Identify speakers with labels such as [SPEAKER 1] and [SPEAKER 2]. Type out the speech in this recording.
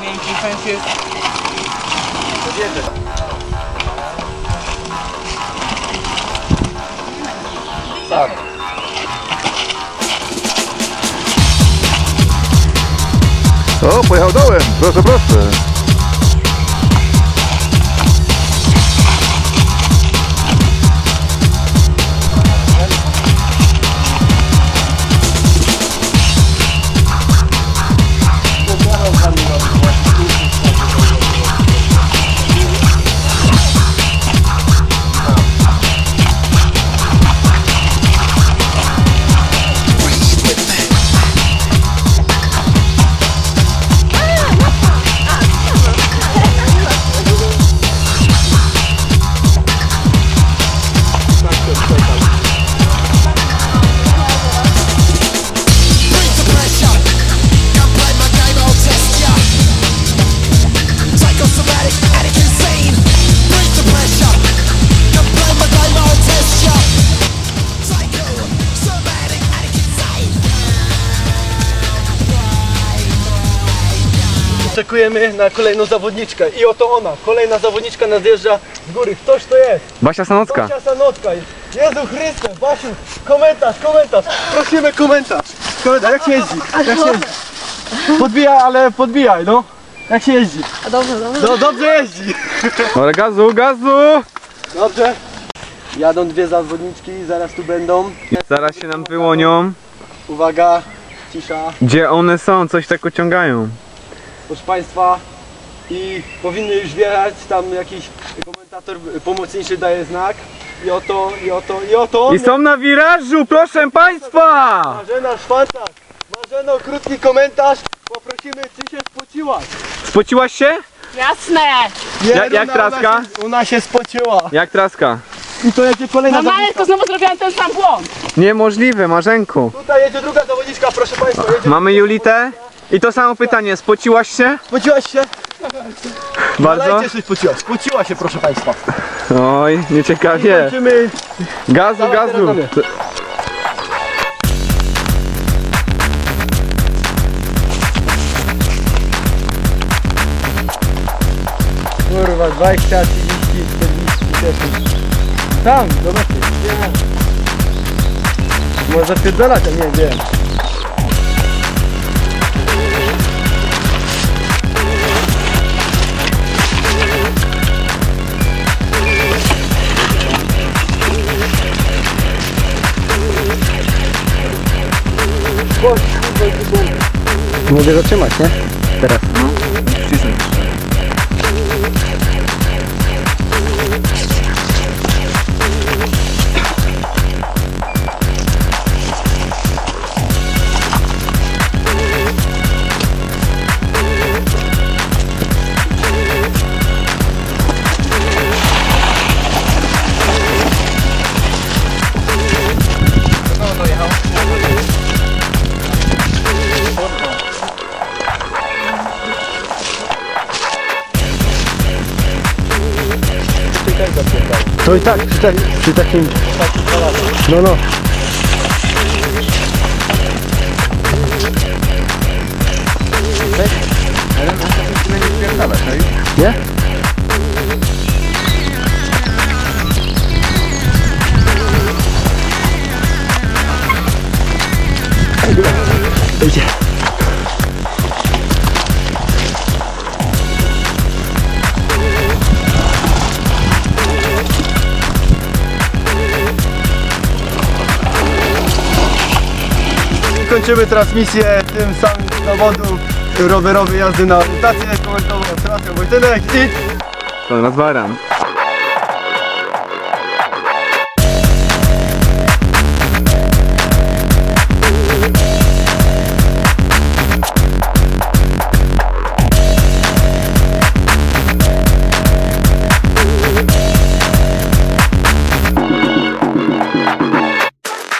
[SPEAKER 1] Miękki chęć
[SPEAKER 2] Tak.
[SPEAKER 3] O, pojechał dołem, proszę, proszę.
[SPEAKER 2] Czekujemy na kolejną zawodniczkę i oto ona, kolejna zawodniczka nadjeżdża z góry. Ktoś to jest?
[SPEAKER 4] Basia Sanocka.
[SPEAKER 2] Basia Sanotka. Jezu Chryste, Basiu, komentarz, komentarz. Prosimy komentarz. Komentarz, jak się jeździ? Jak się jeździ? Podbijaj, ale podbijaj, no. Jak się jeździ?
[SPEAKER 1] Dobrze, dobrze.
[SPEAKER 2] No dobrze jeździ.
[SPEAKER 4] Ale gazu, gazu!
[SPEAKER 2] Dobrze. Jadą dwie zawodniczki, zaraz tu będą.
[SPEAKER 4] Zaraz się nam wyłonią.
[SPEAKER 2] Uwaga, cisza.
[SPEAKER 4] Gdzie one są? Coś tak ociągają.
[SPEAKER 2] Proszę Państwa i powinny już wjechać, tam jakiś komentator pomocniczy daje znak i oto, i oto, i oto
[SPEAKER 4] I są na wirażu, proszę państwa!
[SPEAKER 2] Marzena Szwantak, Marzeno, krótki komentarz, poprosimy czy się spociłaś?
[SPEAKER 4] Spociłaś się?
[SPEAKER 1] Jasne.
[SPEAKER 2] Nie,
[SPEAKER 4] Jak- traska?
[SPEAKER 2] Ona się, ona się spociła
[SPEAKER 4] Jak traska?
[SPEAKER 2] i to jedzie kolejna
[SPEAKER 1] Normalnie
[SPEAKER 2] zawodniczka.
[SPEAKER 1] to znowu zrobiłam ten sam błąd.
[SPEAKER 4] Niemożliwe, Marzenku.
[SPEAKER 2] Tutaj jedzie druga zawodniczka, proszę Państwa, jedzie
[SPEAKER 4] Mamy Julitę. I to samo pytanie, spociłaś się?
[SPEAKER 2] Spociłaś się?
[SPEAKER 4] Bardzo?
[SPEAKER 2] Dajcie się spociła, spociła się proszę Państwa
[SPEAKER 4] Oj, nieciekawie.
[SPEAKER 2] Kończymy
[SPEAKER 4] Gazu,
[SPEAKER 2] Dawaj, teraz
[SPEAKER 4] gazu.
[SPEAKER 2] do mnie. Kurwa, 20, 30, 40, 50. Tam, zobaczcie, nie Może zapierdalać, a nie wiem. Mogę zatrzymać, nie? Teraz. To i tak, tak, przy takim... No, no. Nie? Idzie. Kończymy transmisję tym samym zawodu rowerowej jazdy na orientację. Komentował Sebastian Wojtynek i
[SPEAKER 4] Konrad Baran.